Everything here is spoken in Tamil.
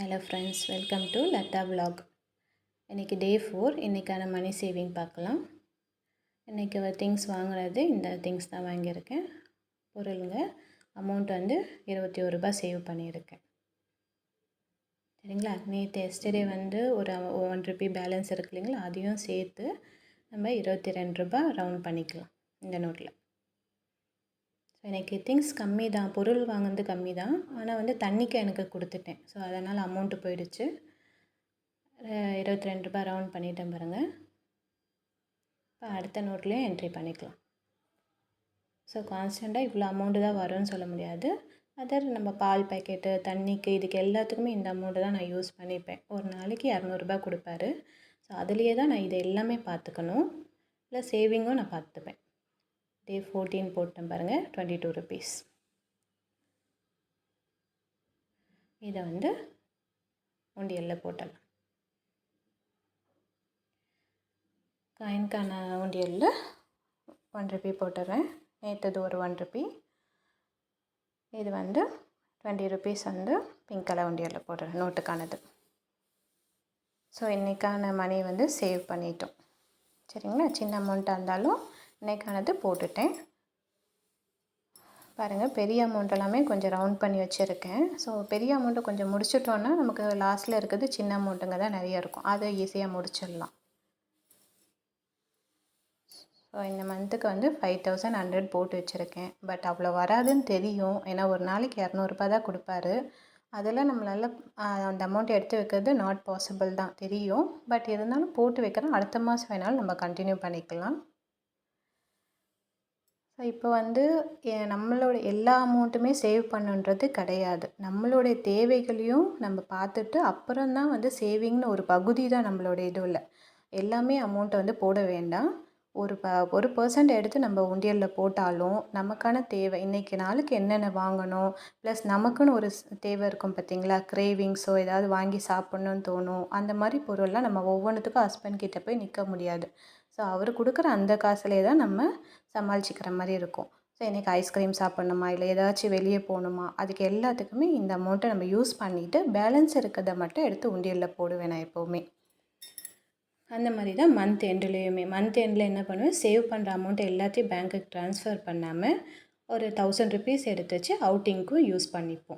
Hello friends welcome to Latta vlog இன்றைக்கி டே ஃபோர் இன்றைக்கான மணி சேவிங் பார்க்கலாம். இன்றைக்கி திங்ஸ் வாங்குறது இந்த திங்ஸ் தான் வாங்கியிருக்கேன். பொருளுங்க அமௌண்ட் வந்து இருபத்தி ஒரு ரூபாய் சேவ் பண்ணியிருக்கேன். சரிங்களா? நேற்று எஸ்டர்டே வந்து ஒரு ஒன் ருபி பேலன்ஸ் இருக்கு இல்லைங்களா? அதையும் சேர்த்து நம்ம இருபத்தி ரெண்டு ரூபாய் ரவுண்ட் பண்ணிக்கலாம். இந்த நோட்டில் எனக்கு திங்ஸ் கம்மி தான். பொருள் வாங்கினது கம்மி தான். ஆனால் வந்து தண்ணிக்கு எனக்கு கொடுத்துட்டேன். ஸோ அதனால் அமௌண்ட்டு போயிடுச்சு. இருபத்தி ரெண்டு ரூபாய் ரவுண்ட் பண்ணிட்டேன் பாருங்கள் இப்போ அடுத்த நோட்லேயும் என்ட்ரி பண்ணிக்கலாம். ஸோ கான்ஸ்டண்ட்டாக இவ்வளோ அமௌண்ட்டு தான் வரும்னு சொல்ல முடியாது. அதர் நம்ம பால் பேக்கெட்டு தண்ணிக்கு இதுக்கு எல்லாத்துக்குமே இந்த அமௌண்ட்டு தான் நான் யூஸ் பண்ணிப்பேன். ஒரு நாளைக்கு இரநூறுபா கொடுப்பாரு. ஸோ அதுலேயே தான் நான் இது எல்லாமே பார்த்துக்கணும். இல்லை சேவிங்கும் நான் பார்த்துப்பேன். டே ஃபோர்டீன் போட்டேன் பாருங்கள் டுவெண்ட்டி டூ ருபீஸ் இதை வந்து உண்டியலில் போட்டலாம். காயின்கான உண்டியலில் ஒன் ருபி போட்டுடுறேன் நேற்றது ஒரு ஒன் ருபி இது வந்து டுவெண்ட்டி ருபீஸ் வந்து பிங்க் கலர் உண்டியலில் போட்டுறேன் நோட்டுக்கானது ஸோ இன்றைக்கான மணி வந்து சேவ் பண்ணிட்டோம். சரிங்களா? சின்ன அமௌண்ட்டாக இருந்தாலும் இன்றைக்கானது போட்டுட்டேன். பாருங்கள் பெரிய அமௌண்ட் எல்லாமே கொஞ்சம் ரவுண்ட் பண்ணி வச்சுருக்கேன். ஸோ பெரிய அமௌண்ட்டை கொஞ்சம் முடிச்சிட்டோன்னா நமக்கு லாஸ்ட்டில் இருக்கிறது சின்ன அமௌண்ட்டுங்க தான் நிறைய இருக்கும். அதை ஈஸியாக முடிச்சிடலாம். ஸோ இந்த மந்த்துக்கு வந்து ஃபைவ் தௌசண்ட் ஹண்ட்ரட் போட்டு வச்சுருக்கேன். பட் அவ்வளோ வராதுன்னு தெரியும். ஏன்னா ஒரு நாளைக்கு இரநூறுபா தான் கொடுப்பாரு. அதில் நம்மளால் அந்த அமௌண்ட் எடுத்து வைக்கிறது நாட் பாசிபிள் தான். தெரியும். பட் இருந்தாலும் போட்டு வைக்கிறோம் அடுத்த மாதம் வேணாலும் நம்ம கண்டினியூ பண்ணிக்கலாம். ஸோ இப்போ வந்து நம்மளோட எல்லா அமௌண்ட்டுமே சேவ் பண்ணுன்றது கிடையாது. நம்மளுடைய தேவைகளையும் நம்ம பார்த்துட்டு அப்புறம் தான் வந்து சேவிங்னு ஒரு பகுதி தான் நம்மளோட இதுவில் எல்லாமே அமௌண்ட்டை வந்து போட வேண்டாம். ஒரு ப ஒரு பர்சன்ட் எடுத்து நம்ம உண்டியலில் போட்டாலும் நமக்கான தேவை இன்றைக்கி நாளுக்கு என்னென்ன வாங்கணும்? ப்ளஸ் நமக்குன்னு ஒரு தேவை இருக்கும் பார்த்தீங்களா கிரேவிங்ஸோ ஏதாவது வாங்கி சாப்பிட்ணுன்னு தோணும். அந்த மாதிரி பொருள்லாம் நம்ம ஒவ்வொன்றுத்துக்கும் ஹஸ்பண்ட் கிட்டே போய் நிற்க முடியாது. ஸோ அவர் கொடுக்குற அந்த காசுலேயே தான் நம்ம சமாளிச்சிக்கிற மாதிரி இருக்கும். ஸோ இன்றைக்கி ஐஸ்கிரீம் சாப்பிட்ணுமா? இல்லை ஏதாச்சும் வெளியே போகணுமா? அதுக்கு எல்லாத்துக்குமே இந்த அமௌண்ட்டை நம்ம யூஸ் பண்ணிவிட்டு பேலன்ஸ் இருக்கிறத மட்டும் எடுத்து உண்டியலில் போடுவேன் நான் எப்போவுமே. அந்த மாதிரி தான் மந்த் எண்ட்லேயுமே மந்த் எண்டில் என்ன பண்ணுவேன்? சேவ் பண்ணுற அமௌண்ட் எல்லாத்தையும் பேங்க்குக்கு ட்ரான்ஸ்ஃபர் பண்ணாமல் ஒரு தௌசண்ட் ருபீஸ் எடுத்து வச்சு அவுட்டிங்க்கும் யூஸ் பண்ணிப்போம்.